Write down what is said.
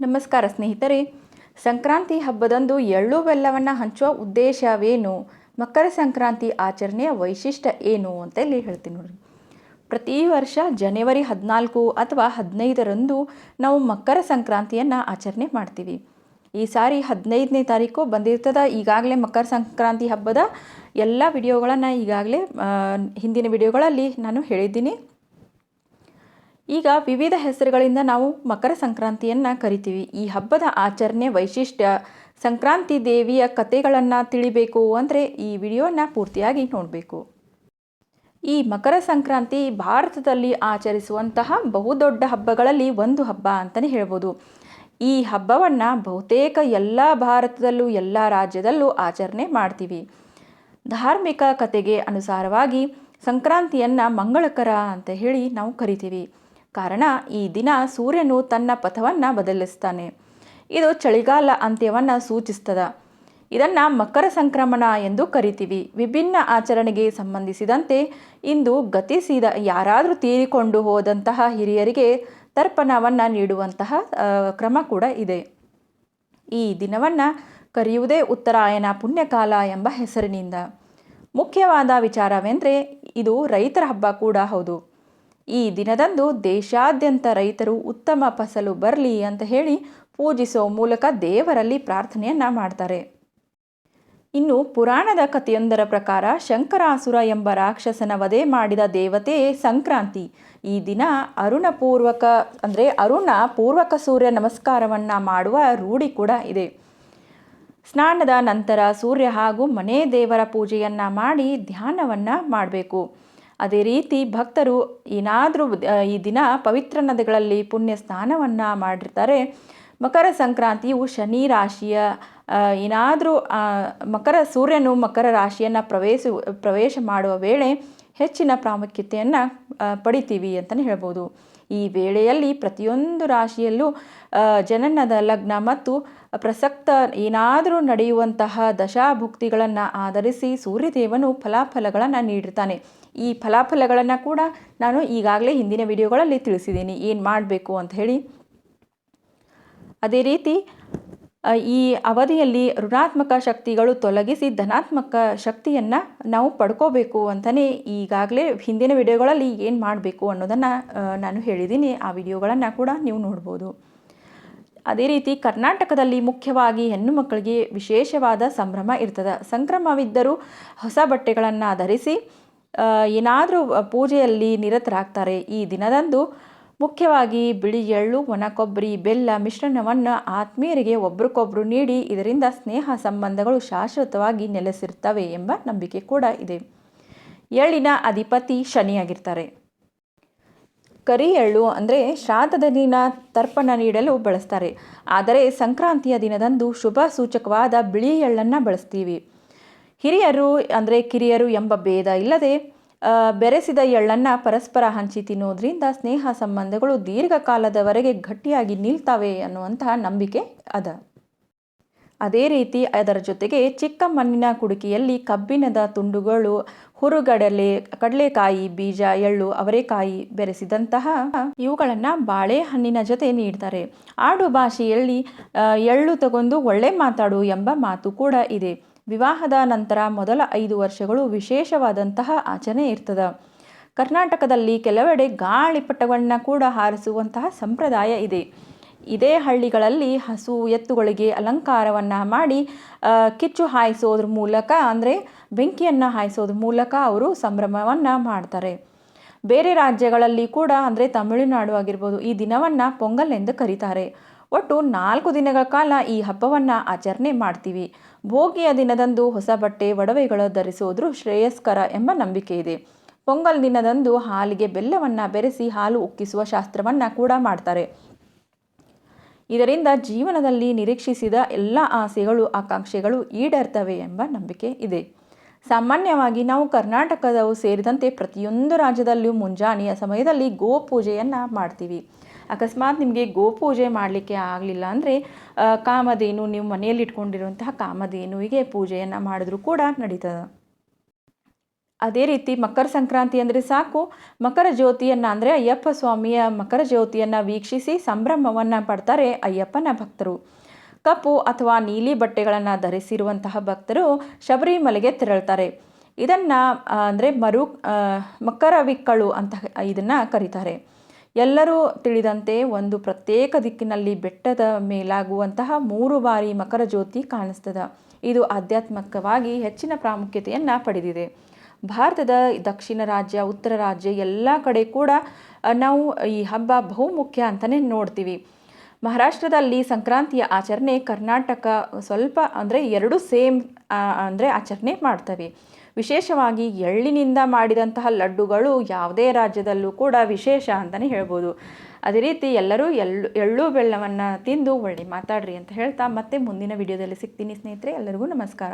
ನಮಸ್ಕಾರ ಸ್ನೇಹಿತರೆ. ಸಂಕ್ರಾಂತಿ ಹಬ್ಬದಂದು ಎಳ್ಳು ಬೆಲ್ಲವನ್ನು ಹಂಚುವ ಉದ್ದೇಶವೇನು? ಮಕರ ಸಂಕ್ರಾಂತಿ ಆಚರಣೆಯ ವೈಶಿಷ್ಟ್ಯ ಏನು ಅಂತ ಇಲ್ಲಿ ಹೇಳ್ತೀನಿ ನೋಡ್ರಿ. ಪ್ರತಿ ವರ್ಷ ಜನವರಿ ಹದಿನಾಲ್ಕು ಅಥವಾ ಹದಿನೈದರಂದು ನಾವು ಮಕರ ಸಂಕ್ರಾಂತಿಯನ್ನು ಆಚರಣೆ ಮಾಡ್ತೀವಿ. ಈ ಸಾರಿ ಹದಿನೈದನೇ ತಾರೀಕು ಬಂದಿರ್ತದ. ಈಗಾಗಲೇ ಮಕರ ಸಂಕ್ರಾಂತಿ ಹಬ್ಬದ ಎಲ್ಲ ವಿಡಿಯೋಗಳನ್ನು ಈಗಾಗಲೇ ಹಿಂದಿನ ವಿಡಿಯೋಗಳಲ್ಲಿ ನಾನು ಹೇಳಿದ್ದೀನಿ. ಈಗ ವಿವಿಧ ಹೆಸರುಗಳಿಂದ ನಾವು ಮಕರ ಸಂಕ್ರಾಂತಿಯನ್ನು ಕರಿತೀವಿ. ಈ ಹಬ್ಬದ ಆಚರಣೆ ವೈಶಿಷ್ಟ್ಯ, ಸಂಕ್ರಾಂತಿ ದೇವಿಯ ಕಥೆಗಳನ್ನು ತಿಳಿಬೇಕು ಅಂದರೆ ಈ ವಿಡಿಯೋನ ಪೂರ್ತಿಯಾಗಿ ನೋಡಬೇಕು. ಈ ಮಕರ ಸಂಕ್ರಾಂತಿ ಭಾರತದಲ್ಲಿ ಆಚರಿಸುವಂತಹ ಬಹುದೊಡ್ಡ ಹಬ್ಬಗಳಲ್ಲಿ ಒಂದು ಹಬ್ಬ ಅಂತಲೇ ಹೇಳ್ಬೋದು. ಈ ಹಬ್ಬವನ್ನು ಬಹುತೇಕ ಎಲ್ಲ ಭಾರತದಲ್ಲೂ, ಎಲ್ಲ ರಾಜ್ಯದಲ್ಲೂ ಆಚರಣೆ ಮಾಡ್ತೀವಿ. ಧಾರ್ಮಿಕ ಕಥೆಗೆ ಅನುಸಾರವಾಗಿ ಸಂಕ್ರಾಂತಿಯನ್ನು ಮಂಗಳಕರ ಅಂತ ಹೇಳಿ ನಾವು ಕರಿತೀವಿ. ಕಾರಣ ಈ ದಿನ ಸೂರ್ಯನು ತನ್ನ ಪಥವನ್ನು ಬದಲಿಸ್ತಾನೆ. ಇದು ಚಳಿಗಾಲ ಅಂತ್ಯವನ್ನು ಸೂಚಿಸ್ತದ. ಇದನ್ನು ಮಕರ ಸಂಕ್ರಮಣ ಎಂದು ಕರಿತೀವಿ. ವಿಭಿನ್ನ ಆಚರಣೆಗೆ ಸಂಬಂಧಿಸಿದಂತೆ ಇಂದು ಗತಿಸಿದ ಯಾರಾದರೂ ತೀರಿಕೊಂಡು ಹೋದಂತಹ ಹಿರಿಯರಿಗೆ ತರ್ಪಣವನ್ನು ನೀಡುವಂತಹ ಕ್ರಮ ಕೂಡ ಇದೆ. ಈ ದಿನವನ್ನು ಕರೆಯುವುದೇ ಉತ್ತರಾಯಣ ಪುಣ್ಯಕಾಲ ಎಂಬ ಹೆಸರಿನಿಂದ. ಮುಖ್ಯವಾದ ವಿಚಾರವೆಂದರೆ ಇದು ರೈತರ ಹಬ್ಬ ಕೂಡ ಹೌದು. ಈ ದಿನದಂದು ದೇಶಾದ್ಯಂತ ರೈತರು ಉತ್ತಮ ಫಸಲು ಬರಲಿ ಅಂತ ಹೇಳಿ ಪೂಜಿಸೋ ಮೂಲಕ ದೇವರಲ್ಲಿ ಪ್ರಾರ್ಥನೆಯನ್ನು ಮಾಡ್ತಾರೆ. ಇನ್ನು ಪುರಾಣದ ಕಥೆಯೊಂದರ ಪ್ರಕಾರ ಶಂಕರಾಸುರ ಎಂಬ ರಾಕ್ಷಸನ ವಧೆ ಮಾಡಿದ ದೇವತೆ ಸಂಕ್ರಾಂತಿ. ಈ ದಿನ ಅರುಣ ಪೂರ್ವಕ, ಅಂದರೆ ಅರುಣ ಪೂರ್ವಕ ಸೂರ್ಯ ನಮಸ್ಕಾರವನ್ನು ಮಾಡುವ ರೂಢಿ ಕೂಡ ಇದೆ. ಸ್ನಾನದ ನಂತರ ಸೂರ್ಯ ಹಾಗೂ ಮನೆ ದೇವರ ಪೂಜೆಯನ್ನು ಮಾಡಿ ಧ್ಯಾನವನ್ನು ಮಾಡಬೇಕು. ಅದೇ ರೀತಿ ಭಕ್ತರು ಏನಾದರೂ ಈ ದಿನ ಪವಿತ್ರ ನದಿಗಳಲ್ಲಿ ಪುಣ್ಯ ಸ್ನಾನವನ್ನು ಮಾಡಿರ್ತಾರೆ. ಮಕರ ಸಂಕ್ರಾಂತಿಯು ಶನಿ ರಾಶಿಯ ಏನಾದರೂ ಮಕರ ಸೂರ್ಯನು ಮಕರ ರಾಶಿಯನ್ನು ಪ್ರವೇಶ ಪ್ರವೇಶ ಮಾಡುವ ವೇಳೆ ಹೆಚ್ಚಿನ ಪ್ರಾಮುಖ್ಯತೆಯನ್ನು ಪಡಿತೀವಿ ಅಂತಲೇ ಹೇಳ್ಬೋದು. ಈ ವೇಳೆಯಲ್ಲಿ ಪ್ರತಿಯೊಂದು ರಾಶಿಯಲ್ಲೂ ಜನನದ ಲಗ್ನ ಮತ್ತು ಪ್ರಸಕ್ತ ಏನಾದರೂ ನಡೆಯುವಂತಹ ದಶಾಭುಕ್ತಿಗಳನ್ನು ಆಧರಿಸಿ ಸೂರ್ಯದೇವನು ಫಲಾಫಲಗಳನ್ನು ನೀಡಿರ್ತಾನೆ. ಈ ಫಲಾಫಲಗಳನ್ನು ಕೂಡ ನಾನು ಈಗಾಗಲೇ ಹಿಂದಿನ ವಿಡಿಯೋಗಳಲ್ಲಿ ತಿಳಿಸಿದ್ದೀನಿ. ಏನು ಮಾಡಬೇಕು ಅಂತ ಹೇಳಿ. ಅದೇ ರೀತಿ ಈ ಅವಧಿಯಲ್ಲಿ ಋಣಾತ್ಮಕ ಶಕ್ತಿಗಳು ತೊಲಗಿಸಿ ಧನಾತ್ಮಕ ಶಕ್ತಿಯನ್ನು ನಾವು ಪಡ್ಕೋಬೇಕು ಅಂತಲೇ ಈಗಾಗಲೇ ಹಿಂದಿನ ವಿಡಿಯೋಗಳಲ್ಲಿ ಏನು ಮಾಡಬೇಕು ಅನ್ನೋದನ್ನು ನಾನು ಹೇಳಿದ್ದೀನಿ. ಆ ವಿಡಿಯೋಗಳನ್ನು ಕೂಡ ನೀವು ನೋಡ್ಬೋದು. ಅದೇ ರೀತಿ ಕರ್ನಾಟಕದಲ್ಲಿ ಮುಖ್ಯವಾಗಿ ಹೆಣ್ಣು ಮಕ್ಕಳಿಗೆ ವಿಶೇಷವಾದ ಸಂಭ್ರಮ ಇರ್ತದೆ. ಸಂಕ್ರಮವಿದ್ದರೂ ಹೊಸ ಬಟ್ಟೆಗಳನ್ನು ಧರಿಸಿ ಏನಾದರೂ ಪೂಜೆಯಲ್ಲಿ ನಿರತರಾಗ್ತಾರೆ. ಈ ದಿನದಂದು ಮುಖ್ಯವಾಗಿ ಬಿಳಿ ಎಳ್ಳು ಒಣ ಕೊಬ್ಬರಿ ಬೆಲ್ಲ, ಮಿಶ್ರಣವನ್ನು ಆತ್ಮೀಯರಿಗೆ ಒಬ್ರಿಗೊಬ್ರು ನೀಡಿ ಇದರಿಂದ ಸ್ನೇಹ ಸಂಬಂಧಗಳು ಶಾಶ್ವತವಾಗಿ ನೆಲೆಸಿರ್ತವೆ ಎಂಬ ನಂಬಿಕೆ ಕೂಡ ಇದೆ. ಎಳ್ಳಿನ ಅಧಿಪತಿ ಶನಿಯಾಗಿರ್ತಾರೆ. ಕರಿ ಎಳ್ಳು ಅಂದರೆ ಶ್ರಾದ್ದದ ದಿನ ತರ್ಪಣ ನೀಡಲು ಬಳಸ್ತಾರೆ. ಆದರೆ ಸಂಕ್ರಾಂತಿಯ ದಿನದಂದು ಶುಭ ಸೂಚಕವಾದ ಬಿಳಿ ಎಳ್ಳನ್ನು ಬಳಸ್ತೀವಿ. ಹಿರಿಯರು ಅಂದರೆ ಕಿರಿಯರು ಎಂಬ ಭೇದ ಇಲ್ಲದೆ ಬೆರೆಸಿದ ಎಳ್ಳನ್ನು ಪರಸ್ಪರ ಹಂಚಿ ತಿನ್ನೋದ್ರಿಂದ ಸ್ನೇಹ ಸಂಬಂಧಗಳು ದೀರ್ಘಕಾಲದವರೆಗೆ ಗಟ್ಟಿಯಾಗಿ ನಿಲ್ತಾವೆ ಅನ್ನುವಂತಹ ನಂಬಿಕೆ ಅದ. ಅದೇ ರೀತಿ ಅದರ ಜೊತೆಗೆ ಚಿಕ್ಕ ಮಣ್ಣಿನ ಕುಡಿಕೆಯಲ್ಲಿ ಕಬ್ಬಿಣದ ತುಂಡುಗಳು, ಹುರುಗಡಲೆ, ಕಡಲೆಕಾಯಿ ಬೀಜ, ಎಳ್ಳು, ಅವರೆಕಾಯಿ ಬೆರೆಸಿದಂತಹ ಇವುಗಳನ್ನು ಬಾಳೆಹಣ್ಣಿನ ಜೊತೆ ನೀಡ್ತಾರೆ. ಆಡು ಭಾಷೆಯಲ್ಲಿ ಎಳ್ಳು ತಗೊಂಡು ಒಳ್ಳೆ ಮಾತಾಡು ಎಂಬ ಮಾತು ಕೂಡ ಇದೆ. ವಿವಾಹದ ನಂತರ ಮೊದಲ ಐದು ವರ್ಷಗಳು ವಿಶೇಷವಾದಂತಹ ಆಚರಣೆ ಇರ್ತದೆ. ಕರ್ನಾಟಕದಲ್ಲಿ ಕೆಲವೆಡೆ ಗಾಳಿಪಟವನ್ನು ಕೂಡ ಹಾರಿಸುವಂತಹ ಸಂಪ್ರದಾಯ ಇದೆ. ಇದೇ ಹಳ್ಳಿಗಳಲ್ಲಿ ಹಸು ಎತ್ತುಗಳಿಗೆ ಅಲಂಕಾರವನ್ನು ಮಾಡಿ ಕಿಚ್ಚು ಹಾಯಿಸೋದ್ರ ಮೂಲಕ ಅಂದರೆ ಬೆಂಕಿಯನ್ನು ಹಾಯಿಸೋದ್ರ ಮೂಲಕ ಅವರು ಸಂಭ್ರಮವನ್ನು ಮಾಡ್ತಾರೆ. ಬೇರೆ ರಾಜ್ಯಗಳಲ್ಲಿ ಕೂಡ ಅಂದರೆ ತಮಿಳುನಾಡು ಆಗಿರ್ಬೋದು ಈ ದಿನವನ್ನು ಪೊಂಗಲ್ ಎಂದು ಕರೀತಾರೆ. ಒಟ್ಟು ನಾಲ್ಕು ದಿನಗಳ ಕಾಲ ಈ ಹಬ್ಬವನ್ನು ಆಚರಣೆ ಮಾಡ್ತೀವಿ. ಭೋಗಿಯ ದಿನದಂದು ಹೊಸ ಬಟ್ಟೆ, ಒಡವೆಗಳು ಧರಿಸುವುದು ಶ್ರೇಯಸ್ಕರ ಎಂಬ ನಂಬಿಕೆ ಇದೆ. ಪೊಂಗಲ್ ದಿನದಂದು ಹಾಲಿಗೆ ಬೆಲ್ಲವನ್ನು ಬೆರೆಸಿ ಹಾಲು ಉಕ್ಕಿಸುವ ಶಾಸ್ತ್ರವನ್ನು ಕೂಡ ಮಾಡ್ತಾರೆ. ಇದರಿಂದ ಜೀವನದಲ್ಲಿ ನಿರೀಕ್ಷಿಸಿದ ಎಲ್ಲ ಆಸೆಗಳು, ಆಕಾಂಕ್ಷೆಗಳು ಈಡೇರ್ತವೆ ಎಂಬ ನಂಬಿಕೆ ಇದೆ. ಸಾಮಾನ್ಯವಾಗಿ ನಾವು ಕರ್ನಾಟಕದವು ಸೇರಿದಂತೆ ಪ್ರತಿಯೊಂದು ರಾಜ್ಯದಲ್ಲಿಯೂ ಮುಂಜಾನೆಯ ಸಮಯದಲ್ಲಿ ಗೋ ಪೂಜೆಯನ್ನು ಮಾಡ್ತೀವಿ. ಅಕಸ್ಮಾತ್ ನಿಮಗೆ ಗೋಪೂಜೆ ಮಾಡಲಿಕ್ಕೆ ಆಗಲಿಲ್ಲ ಅಂದರೆ ಕಾಮಧೇನು ನೀವು ಮನೆಯಲ್ಲಿ ಇಟ್ಕೊಂಡಿರುವಂತಹ ಕಾಮಧೇನುವಿಗೆ ಪೂಜೆಯನ್ನು ಮಾಡಿದ್ರೂ ಕೂಡ ನಡೀತದೆ. ಅದೇ ರೀತಿ ಮಕರ ಸಂಕ್ರಾಂತಿ ಅಂದರೆ ಸಾಕು. ಮಕರ ಜ್ಯೋತಿಯನ್ನು ಅಂದರೆ ಅಯ್ಯಪ್ಪ ಸ್ವಾಮಿಯ ಮಕರ ಜ್ಯೋತಿಯನ್ನು ವೀಕ್ಷಿಸಿ ಸಂಭ್ರಮವನ್ನು ಪಡ್ತಾರೆ ಅಯ್ಯಪ್ಪನ ಭಕ್ತರು. ಕಪ್ಪು ಅಥವಾ ನೀಲಿ ಬಟ್ಟೆಗಳನ್ನು ಧರಿಸಿರುವಂತಹ ಭಕ್ತರು ಶಬರಿಮಲೆಗೆ ತೆರಳ್ತಾರೆ. ಇದನ್ನು ಅಂದರೆ ಮರು ಮಕರವಿಕ್ಕಳು ಮಕರ ವಿಕ್ಕಳು ಅಂತ ಇದನ್ನು ಕರೀತಾರೆ. ಎಲ್ಲರೂ ತಿಳಿದಂತೆ ಒಂದು ಪ್ರತ್ಯೇಕ ದಿಕ್ಕಿನಲ್ಲಿ ಬೆಟ್ಟದ ಮೇಲಾಗುವಂತಹ ಮೂರು ಬಾರಿ ಮಕರ ಜ್ಯೋತಿ ಕಾಣಿಸ್ತದೆ. ಇದು ಆಧ್ಯಾತ್ಮಿಕವಾಗಿ ಹೆಚ್ಚಿನ ಪ್ರಾಮುಖ್ಯತೆಯನ್ನು ಪಡೆದಿದೆ. ಭಾರತದ ದಕ್ಷಿಣ ರಾಜ್ಯ, ಉತ್ತರ ರಾಜ್ಯ ಎಲ್ಲ ಕಡೆ ಕೂಡ ನಾವು ಈ ಹಬ್ಬ ಬಹುಮುಖ್ಯ ಅಂತಲೇ ನೋಡ್ತೀವಿ. ಮಹಾರಾಷ್ಟ್ರದಲ್ಲಿ ಸಂಕ್ರಾಂತಿಯ ಆಚರಣೆ ಕರ್ನಾಟಕ ಸ್ವಲ್ಪ ಅಂದರೆ ಎರಡು ಸೇಮ್ ಅಂದರೆ ಆಚರಣೆ ಮಾಡ್ತವೆ. ವಿಶೇಷವಾಗಿ ಎಳ್ಳಿನಿಂದ ಮಾಡಿದಂತಹ ಲಡ್ಡುಗಳು ಯಾವುದೇ ರಾಜ್ಯದಲ್ಲೂ ಕೂಡ ವಿಶೇಷ ಅಂತಲೇ ಹೇಳ್ಬೋದು. ಅದೇ ರೀತಿ ಎಲ್ಲರೂ ಎಳ್ಳು ಎಳ್ಳು ಬೆಳ್ಳವನ್ನು ತಿಂದು ಒಳ್ಳೆ ಮಾತಾಡ್ರಿ ಅಂತ ಹೇಳ್ತಾ ಮತ್ತೆ ಮುಂದಿನ ವಿಡಿಯೋದಲ್ಲಿ ಸಿಗ್ತೀನಿ ಸ್ನೇಹಿತರೆ, ಎಲ್ಲರಿಗೂ ನಮಸ್ಕಾರ.